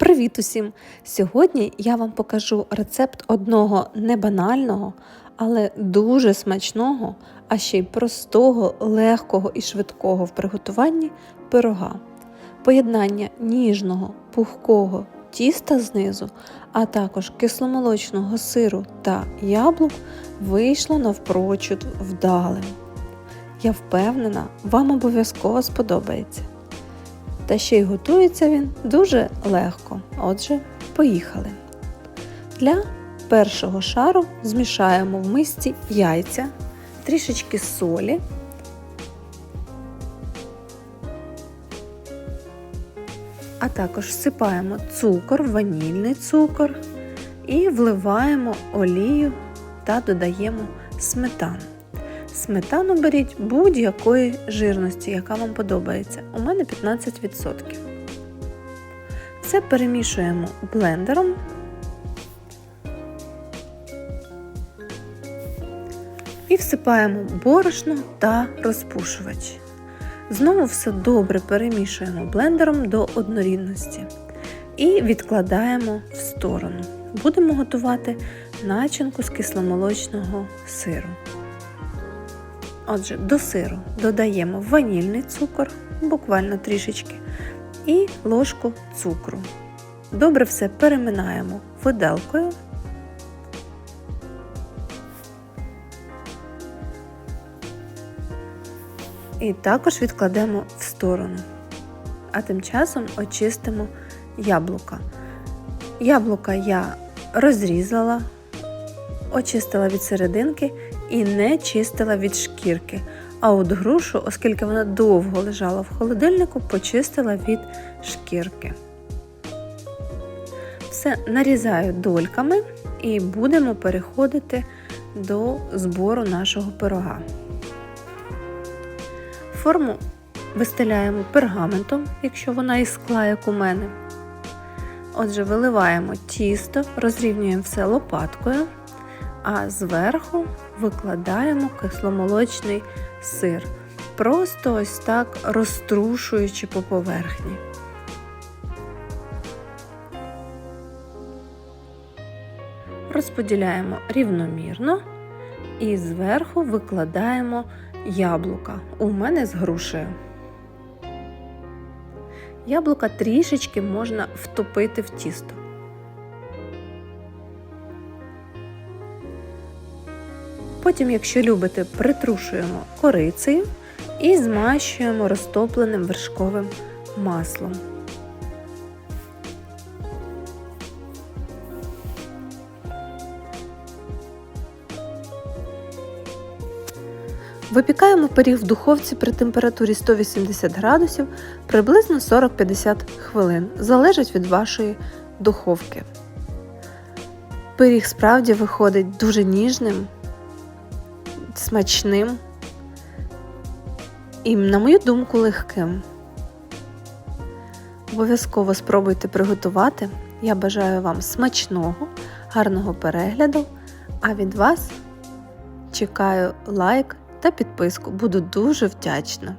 Привіт усім! Сьогодні я вам покажу рецепт одного не банального, але дуже смачного, а ще й простого, легкого і швидкого в приготуванні пирога. Поєднання ніжного, пухкого тіста знизу, а також кисломолочного сиру та яблук вийшло навпрочуд вдалим. Я впевнена, вам обов'язково сподобається. Та ще й готується він дуже легко. Отже, поїхали. Для першого шару змішаємо в мисці яйця, трішечки солі. А також всипаємо цукор, ванільний цукор і вливаємо олію та додаємо сметану. Сметану беріть будь-якої жирності, яка вам подобається. У мене 15%. Все перемішуємо блендером. І всипаємо борошно та розпушувач. Знову все добре перемішуємо блендером до однорідності і відкладаємо в сторону. Будемо готувати начинку з кисломолочного сиру. Отже, до сиру додаємо ванільний цукор, буквально трішечки, і ложку цукру. Добре все переминаємо виделкою. І також відкладемо в сторону. А тим часом очистимо яблука. Яблука я розрізала, очистила від серединки і не чистила від шкірки. А от грушу, оскільки вона довго лежала в холодильнику, почистила від шкірки. Все нарізаю дольками і будемо переходити до збору нашого пирога. Форму вистеляємо пергаментом, якщо вона із скла, як у мене. Отже, виливаємо тісто, розрівнюємо все лопаткою а зверху викладаємо кисломолочний сир, просто ось так розтрушуючи по поверхні. Розподіляємо рівномірно і зверху викладаємо яблука. У мене з грушею. Яблука трішечки можна втопити в тісто. Потім, якщо любите, притрушуємо корицею і змащуємо розтопленим вершковим маслом. Випікаємо пиріг в духовці при температурі 180 градусів приблизно 40-50 хвилин. Залежить від вашої духовки. Пиріг справді виходить дуже ніжним смачним і, на мою думку, легким. Обов'язково спробуйте приготувати. Я бажаю вам смачного, гарного перегляду, а від вас чекаю лайк та підписку. Буду дуже вдячна.